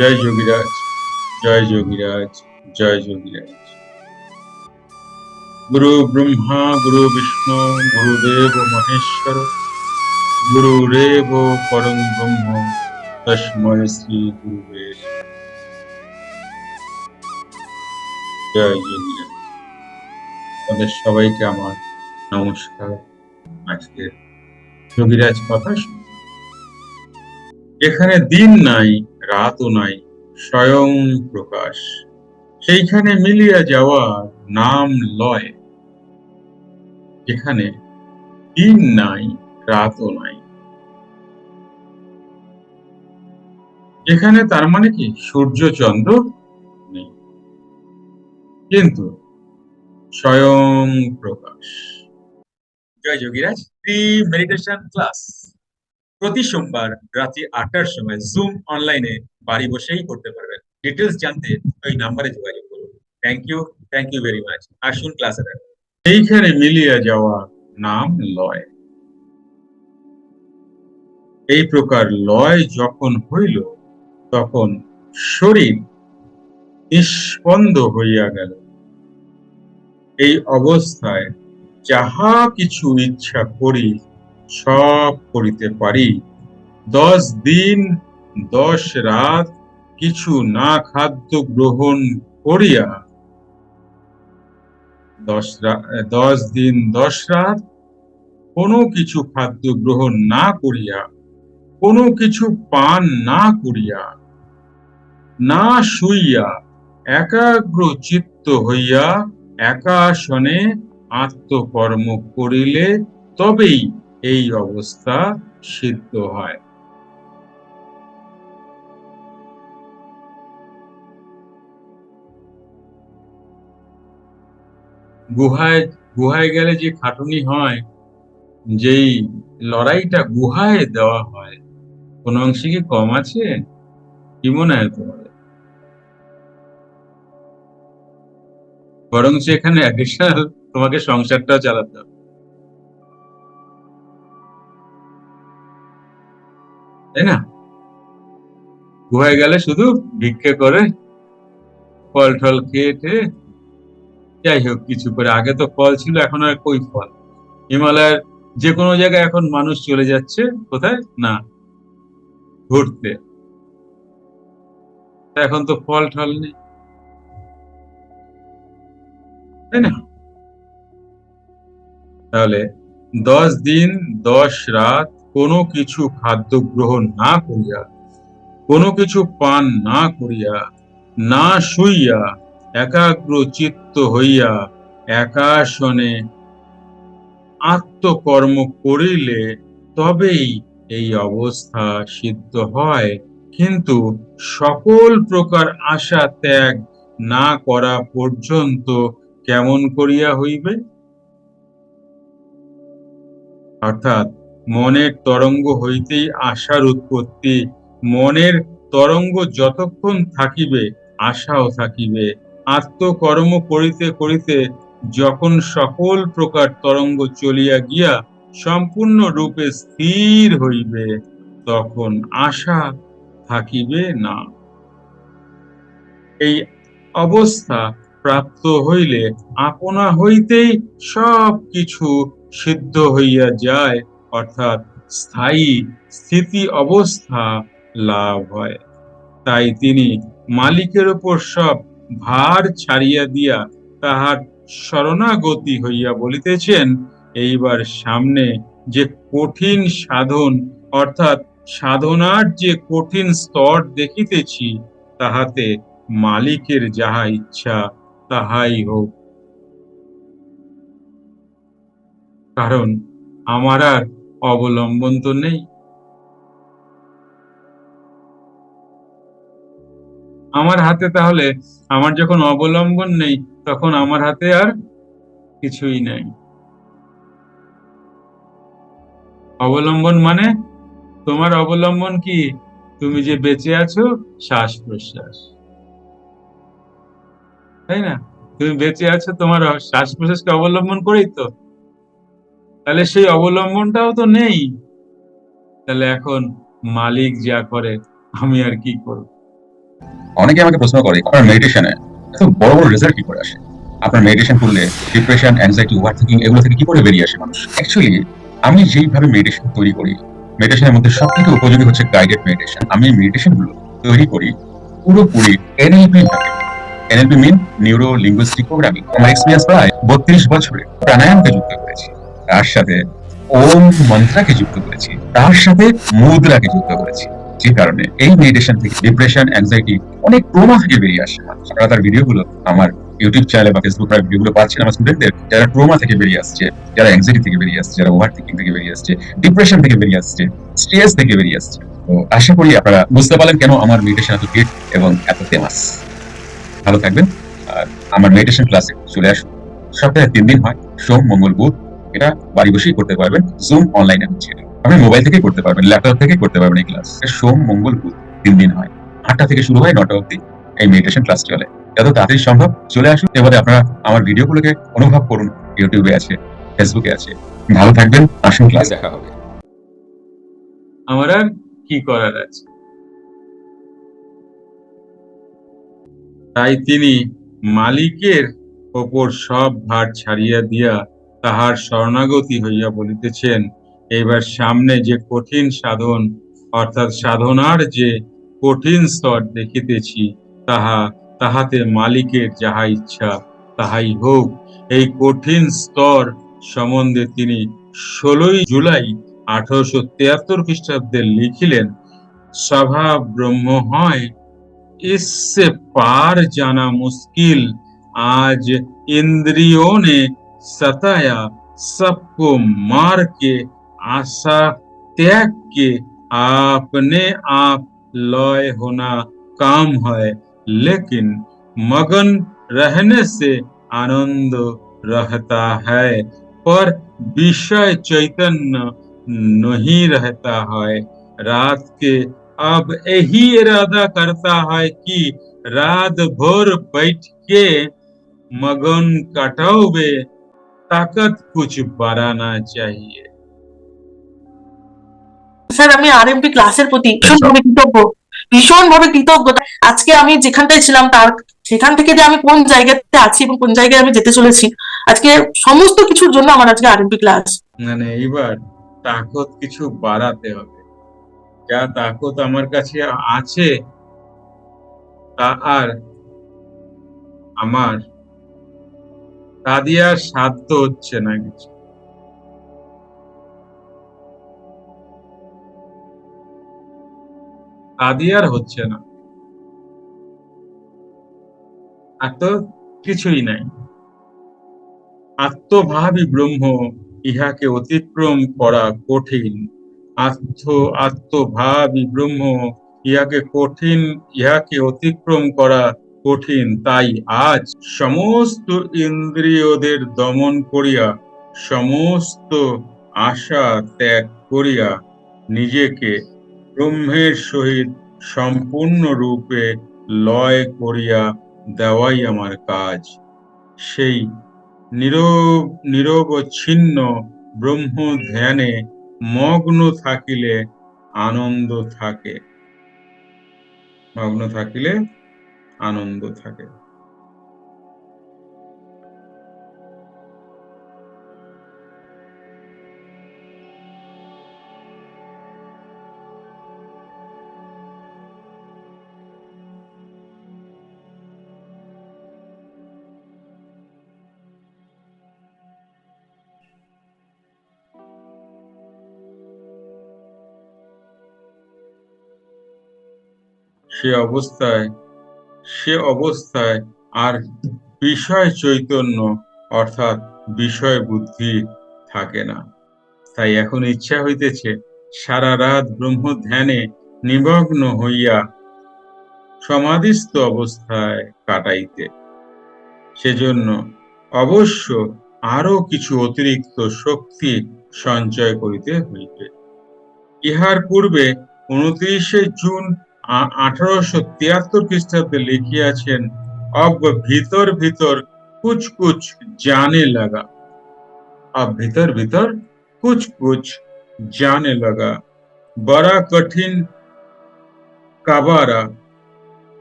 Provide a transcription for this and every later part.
জয় যোগীরাজ জয় যোগীরাজ জয় যোগীরাজ। গুরু ব্রহ্মা, গুরু বিষ্ণু গুরুদেব মহেশ্বর গুরুরেব পরম ব্রহ্ম, তস্ময় শ্রী গুরুবে জয় যোগীরাজ। তাদের সবাইকে আমার নমস্কার। আজকের যোগীরাজ কথা এখানে দিন নাই রাতও নাই, স্বয়ং প্রকাশ। সেইখানে মিলিয়া যাওয়ার নাম লয়। এখানে দিন নাই, রাতও নাই। এখানে তার মানে কি, সূর্য, চন্দ্র নেই। কিন্তু স্বয়ং প্রকাশ। জয় যোগীরাজ প্রি মেডিটেশন ক্লাস প্রতি সোমবার রাত্রি আটটার সময় জুম অনলাইনে বাড়ি বসেই করতে পারবেন। ডিটেলস জানতে ওই নাম্বারে যোগাযোগ করুন। Thank you thank you very much আসুন ক্লাসে এইখানে মিলিয়ে যাওয়া নাম লয়। এই প্রকার লয় যখন হইল, তখন শরীর নিষ্পন্দ হইয়া গেল। এই অবস্থায় যাহা কিছু ইচ্ছা করি সব করিতে পারি। দশ দিন, দশ রাত কিছু না খাদ্য গ্রহণ করিয়া দশ দশ দিন, দশ রাত কোনো কিছু খাদ্য গ্রহণ না করিয়া, কোনো কিছু পান না করিয়া, না শুইয়া, একাগ্র চিত্ত হইয়া একাসনে আত্মকর্ম করিলে তবেই এই অবস্থা সিদ্ধ হয়। গুহায় গুহায় গেলে যে খাটুনি হয়, যেই লড়াইটা গুহায় দেওয়া হয়, কোন অংশে কি কম আছে? কি মনে হয় তোমাদের? বরং সেখানে অ্যাডিশনাল তোমাকে সংসারটাও চালাতে হবে। তাই না? গুহায় গেলে শুধু ভিক্ষে করে ফল টল খেয়ে যাই হোক কিছু করে। আগে তো ফল ছিল, এখন আর কই ফল? হিমালয়ের যে কোনো জায়গায় এখন মানুষ চলে যাচ্ছে, কোথায়? না, ঘুরতে। এখন তো ফল টল নেই। তাই না? তাহলে দশ দিন, দশ রাত কোনো কিছু খাদ্য গ্রহণ না করিয়া, কোনো কিছু পান না করিয়া, না শুইয়া, একাগ্র চিত্ত হইয়া একাশনে আত্মকর্ম করিলে তবেই এই অবস্থা সিদ্ধ হয়। কিন্তু সকল প্রকার আশা ত্যাগ না করা পর্যন্ত কেমন করিয়া হইবে? অর্থাৎ মনের তরঙ্গ হইতেই আশার উৎপত্তি। মনের তরঙ্গ যতক্ষণ থাকিবে, আশাও থাকিবে। আত্মকর্ম করিতে করিতে যখন সকল প্রকার তরঙ্গ চলিয়া গিয়া সম্পূর্ণ রূপে স্থির হইবে, তখন আশা থাকিবে না। এই অবস্থা প্রাপ্ত হইলে আপনা হইতেই সব কিছু সিদ্ধ হইয়া যায়। অর্থাৎ স্থায়ী স্থিতি অবস্থা লাভ হয়। তাই তিনি মালিকের উপর সব ভার ছাড়িয়া দিয়া তাহার শরণাগতি হইয়া বলিতেছেন, এইবার সামনে যে কঠিন সাধন, অর্থাৎ সাধনার যে কঠিন স্তর দেখিতেছি, তাহাতে মালিকের যাহা ইচ্ছা, তাহাই হোক। কারণ আমার আর অবলম্বন তো নেই। আমার হাতে তাহলে আমার যখন অবলম্বন নেই, তখন আমার হাতে আর কিছুই নেই। অবলম্বন মানে তোমার অবলম্বন কি? তুমি যে বেঁচে আছো শ্বাস প্রশ্বাস তাই না? তুমি বেঁচে আছো, তোমার শ্বাস প্রশ্বাসকে অবলম্বন করেই তো তাহলে সেই অবলম্বনটাও তো নেই। তাহলে এখন মালিক যা করে, আমি আর কি করব? অনেকে আমাকে প্রশ্ন করে, আপনার মেডিটেশনে এত বড় বড় রেজাল্ট কি করে আসে? আপনার মেডিটেশন করলে ডিপ্রেশন অ্যাংজাইটি ওভার থিঙ্কিং এগুলো থেকে কি করে বেরিয়ে আসে মানুষ? অ্যাকচুয়ালি আমি যেইভাবে মেডিটেশন তৈরি করি মেডিটেশনের মধ্যে সব থেকে উপযোগী হচ্ছে গাইডেড মেডিটেশন আমি মেডিটেশনগুলো তৈরি করি, পুরোপুরি এনএলপি থাকে NLP mean neuro linguistic programming আমার এক্সপিরিয়েন্স প্রায় বত্রিশ বছরে প্রাণায়ামকে যুক্ত করেছি। তার সাথে ওম মন্ত্রাকে যুক্ত করেছি। তার সাথে মুদ্রাকে যুক্ত করেছি। যে কারণে এই মেডিটেশন থেকে ডিপ্রেশন অ্যাংজাইটি অনেক ট্রোমা থেকে বেরিয়ে আসে। আপনারা তার ভিডিওগুলো আমার ইউটিউব চ্যানেলে বা ফেসবুক লাইভ ভিডিওগুলো পাচ্ছেন আমার স্টুডেন্টদের যারা ট্রোমা থেকে বেরিয়ে আসছে, যারা অ্যাংজাইটি থেকে বেরিয়ে আসছে, যারা ওভার থিঙ্কিং থেকে বেরিয়ে আসছে ডিপ্রেশন থেকে বেরিয়ে আসছে স্ট্রেস থেকে বেরিয়ে আসছে। তো আশা করি আপনারা বুঝতে পারলেন কেন আমার মেডিটেশন এত হিট এবং এত ফেমাস ভালো থাকবেন। আর আমার মেডিটেশন ক্লাসে চলে আসুন। সপ্তাহে তিন দিন হয়। সোম, মঙ্গল, বুধ। এটা বাড়ি বসেই করতে পারবেন জুম অনলাইনে হচ্ছে। আপনি মোবাইল থেকে করতে পারবেন ল্যাপটপ থেকে করতে পারবেন এই ক্লাস সোম, মঙ্গল, বুধ, তিন দিন হয়। আটটা থেকে শুরু হয়, নটা অবধি এই মেডিটেশন ক্লাস চলে। যত তাড়াতাড়ি সম্ভব চলে আসুন এবারে আপনারা আমার ভিডিওগুলোকে অনুভব করুন। ইউটিউবে আছে ফেসবুকে আছে। ভালো থাকবেন, আসুন ক্লাস দেখা হবে। আমার আর কি করার আছে? তাই তিনি মালিকের ওপর সব ভার ছাড়িয়া দিয়া তাহার শরণাগতি হইয়া বলিতেছেন এবার সামনে যে কঠিন সাধন অর্থাৎ সাধনার যে কঠিন স্তর দেখিতেছি তাহা তাহাতে মালিকের যাহা ইচ্ছা তাহাই হোক এই কঠিন স্তর সম্বন্ধে তিনি ষোলোই জুলাই আঠারোশো তিয়াত্তর খ্রিস্টাব্দে লিখিলেন সভা ব্রহ্ম হয় इससे पार जाना मुश्किल आज इंद्रियों ने सताया, सबको मार के, आशा त्याग के अपने आप लय होना काम है। लेकिन मगन रहने से आनंद रहता है, पर विषय चैतन्य नहीं रहता है। रात के अब यही इरादा करता है कि रात भर बैठ के मगन कटाओगे ताकत कुछ बढ़ाना चाहिए স্যার আমি আরএমপি ক্লাসের প্রতি ভীষণভাবে কৃতজ্ঞ ভীষণভাবে কৃতজ্ঞ আজকে আমি যেখানটায় ছিলাম তার সেখান থেকে যে আমি কোন জায়গাতে আছি এবং কোন জায়গায় আমি যেতে চলেছি আজকে সমস্ত কিছুর জন্য আমার আজকে আরএমপি ক্লাস মানে এইবার তাকত কিছু বাড়াতে হবে যা তাকত আমার কাছে আছে তা আর আমার তা দিয়ে আর সাধ্য হচ্ছে না কিছু। তা দিয়ে আর হচ্ছে না। আর তো কিছুই নাই। আত্মভাবী ব্রহ্ম, ইহাকে অতিক্রম করা কঠিন। আত্ম আত্মভাবী ব্রহ্ম, ইহাকে কঠিন, ইহাকে অতিক্রম করা কঠিন, তাই আজ সমস্ত ইন্দ্রিয়দের দমন করিয়া, সমস্ত আশা ত্যাগ করিয়া নিজেকে ব্রহ্মের সহিত সম্পূর্ণ রূপে লয় করিয়া দেওয়াই আমার কাজ। সেই নীরব, নিরবচ্ছিন্ন ব্রহ্ম ধ্যানে মগ্ন থাকিলে আনন্দ থাকে। মগ্ন থাকিলে আনন্দ থাকে। সে অবস্থায় সে অবস্থায় আর বিষয় চৈতন্য অর্থাৎ বিষয় বুদ্ধি থাকে না। তাই এখন ইচ্ছা হইতেছে সারা রাত ব্রহ্ম ধ্যানে নিমগ্ন হইয়া সমাধিস্থ অবস্থায় কাটাইতে। সেজন্য অবশ্য আরও কিছু অতিরিক্ত শক্তি সঞ্চয় করিতে হইবে। ইহার পূর্বে উনত্রিশে জুন আঠারোশো তিয়াত্তর খ্রিস্টাব্দে লিখিয়াছেন अब भीतर भीतर कुछ कुछ जाने लगा अब भीतर भीतर कुछ कुछ जाने लगा बड़ा कठिन काबारा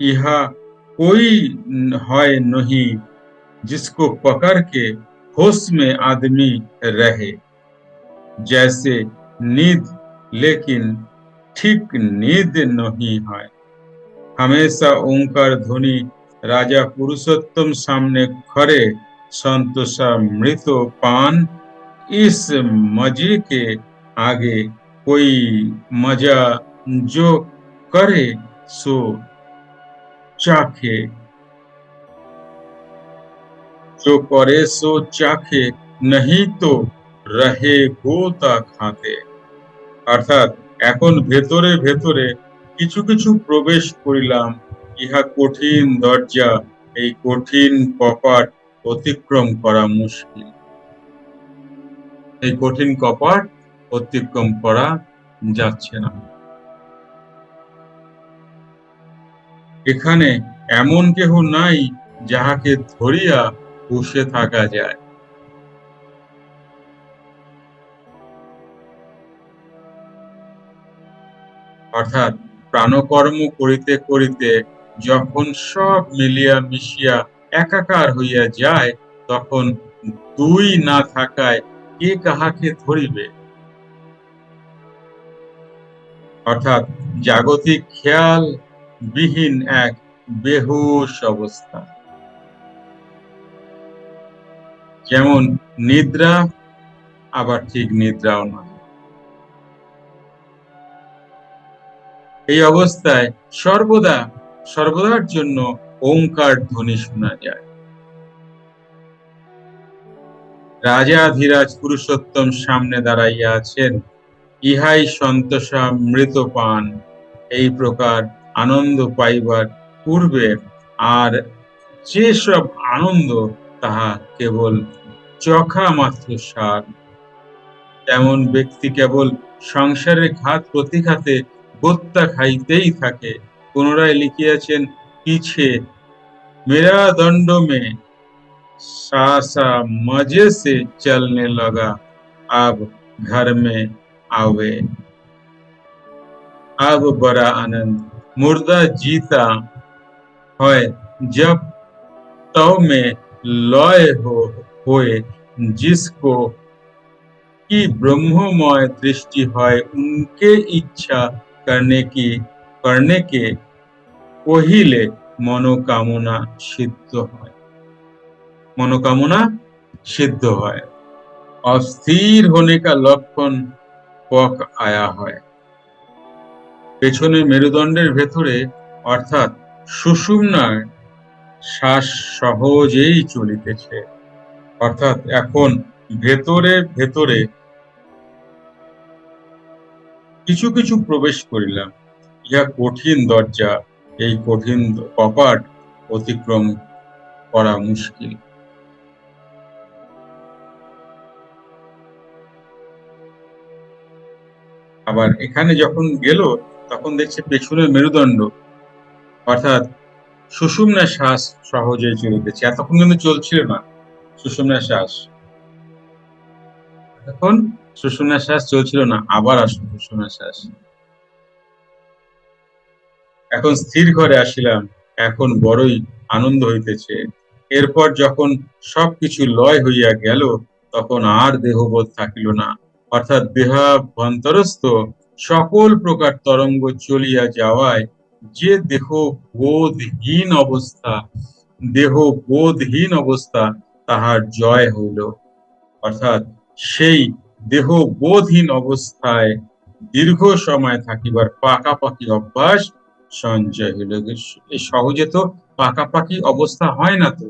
यह कोई है नहीं जिसको पकड़ के होश में आदमी रहे जैसे नींद लेकिन ठीक नींद नहीं है। हमेशा ओंकार ध्वनि राजा पुरुषोत्तम सामने खड़े, संतोषा मृत पान। इस मज़े के आगे कोई मज़ा जो करे, सो चाखे। जो करे, सो चाखे, नहीं तो रहे गोता खाते। अर्थात এখন ভেতরে ভেতরে কিছু কিছু প্রবেশ করিলাম। ইহা কঠিন দরজা, এই কঠিন কপাট অতিক্রম করা মুশকিল। এই কঠিন কপাট অতিক্রম করা যাচ্ছে না। এখানে এমন কেহ নাই যাহাকে ধরিয়া বসে থাকা যায়। অর্থাৎ প্রাণকর্ম করিতে করিতে যখন সব মিলিয়া মিশিয়া একাকার হইয়া যায়, তখন দুই না থাকায় কে কাহাকে ধরিবে? অর্থাৎ জাগতিক খেয়াল বিহীন এক বেহুশ অবস্থা। যেমন নিদ্রা, আবার ঠিক নিদ্রাও নয়। এই অবস্থায় সর্বদা, সর্বদার জন্য ওঙ্কার ধ্বনি শোনা যায়। রাজা ধীরাজ পুরুষোত্তম সামনে দাঁড়াইয়া আছেন। ইহাই সন্তোষা মৃত পান এই প্রকার আনন্দ পাইবার পূর্বে আর যে সব আনন্দ, তাহা কেবল চখা মাত্র সার। তেমন ব্যক্তি কেবল সংসারের ঘাত প্রতিঘাতে গোত্তা খাইতেই থাকে পুনরায় লিখিয়াছেন পিছে মেরা দণ্ড মে सासा मजे से चलने लगा अब घर में आवे अब बड़ा आनंद मुर्दा जीता है जब तव में लय हो होए जिसको की ब्रह्ममय दृष्टि है उनके इच्छा करने की करने के पहिले मनोकामना सिद्ध হয় मनोकामना सिद्ध है অস্থির होने का লক্ষণ পক আয়া হয় পেছনে মেরুদণ্ডের ভেতরে অর্থাৎ সুষুম্নার শ্বাস সহজেই চলিতেছে অর্থাৎ এখন ভেতরে ভেতরে কিছু কিছু প্রবেশ করিলাম। ইহা কঠিন দরজা, এই কঠিন কপাট অতিক্রম করা মুশকিল। আবার এখানে যখন গেল, তখন দেখছে পেছনের মেরুদণ্ড, অর্থাৎ সুষুম্না শ্বাস সহজেই চলিতেছে। এতক্ষণ কিন্তু চলছিল না, সুষুম্না শ্বাস। এখন সুষুম্না শ্বাস চলছিল না, আবার আসলো সুষুম্না শ্বাস। এখন স্থির ঘরে আসিলাম, এখন বড়ই আনন্দ হইতেছে। এরপর যখন সবকিছু লয় হইয়া গেল, তখন আর দেহবোধ থাকিল না। অর্থাৎ দেহাভ্যন্তরস্থ সকল প্রকার তরঙ্গ চলিয়া যাওয়ায় যে দেহ বোধহীন অবস্থা দেহ বোধহীন অবস্থা তাহার জয় হইল। অর্থাৎ সেই দেহ বোধহীন অবস্থায় দীর্ঘ সময় থাকিবার পাকাপাকি অভ্যাস সঞ্চয় হইল। সহজে তো পাকাপাকি অবস্থা হয় না তো।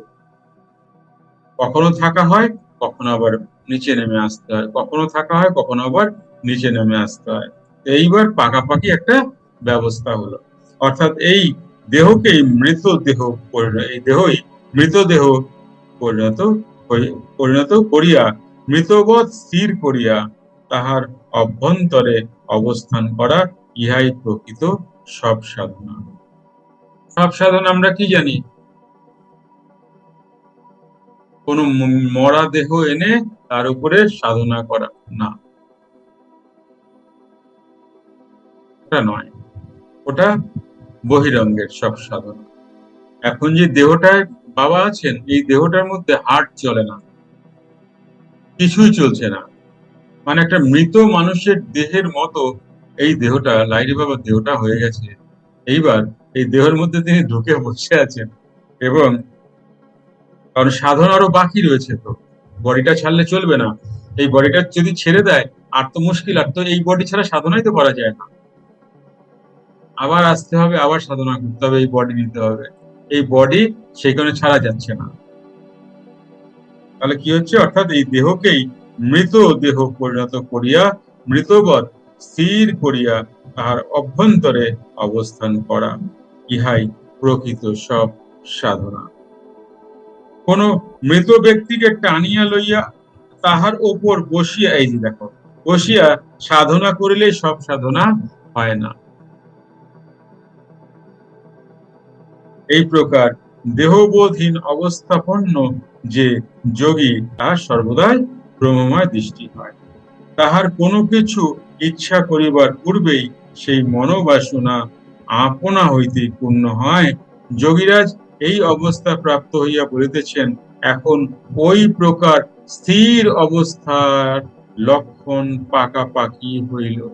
কখনো থাকা হয়, কখনো আবার নিচে নেমে আসতে হয়। কখনো থাকা হয়, কখনো আবার নিচে নেমে আসতে হয়। এইবার পাকাপাকি একটা ব্যবস্থা হলো। অর্থাৎ এই দেহকেই মৃত দেহ পরিণত এই দেহই মৃতদেহ পরিণত পরিণত করিয়া মৃতবৎ স্থির করিয়া তাহার অভ্যন্তরে অবস্থান করা ইহাই প্রকৃত সব সাধনা। সব সাধনা আমরা কি জানি? কোন মরা দেহ এনে তার উপরে সাধনা করা না। ওটা নয়। ওটা বহিরঙ্গের সব সাধনা। এখন যে দেহটায় বাবা আছেন, এই দেহটার মধ্যে হার্ট চলে না। কিছুই চলছে না। মানে একটা মৃত মানুষের দেহের মতো এই দেহটা, লাইরি বাবার দেহটা হয়ে গেছে। এইবার এই দেহের মধ্যে তিনি ঢুকে বসে আছেন এবং কারণ সাধন আরও বাকি রয়েছে তো। বডিটা ছাড়লে চলবে না। এই বডিটা যদি ছেড়ে দেয়, আর তো মুশকিল, আর তো এই বডি ছাড়া সাধনাই তো করা যায় না। আবার আসতে হবে, আবার সাধনা করতে হবে, এই বডি নিতে হবে। এই বডি সেখানে ছাড়া যাচ্ছে না। তাহলে কি হচ্ছে? অর্থাৎ এই দেহকেই মৃত দেহ পরিণত করিয়া মৃতবৎ স্থির করিয়া তাহার অভ্যন্তরে অবস্থান করা। ইহাই প্রকৃত সব সাধনা। কোন মৃত ব্যক্তিকে টানিয়া লইয়া তাহার ওপর বসিয়া, এই যে দেখো, বসিয়া সাধনা করিলে সব সাধনা হয় না। এই প্রকার দেহবোধহীন অবস্থাপন্ন যে যোগী, তাহার সর্বদাই ব্রহ্মময় দৃষ্টি হয়। তাহার কোনো কিছু ইচ্ছা করিবার পূর্বেই সেই মনোবাসনা আপনা হইতে পূর্ণ হয়। যোগীরাজ এই অবস্থা প্রাপ্ত হইয়া বলিতেছেন, এখন ওই প্রকার স্থির অবস্থার লক্ষণ পাকাপাকি হইল।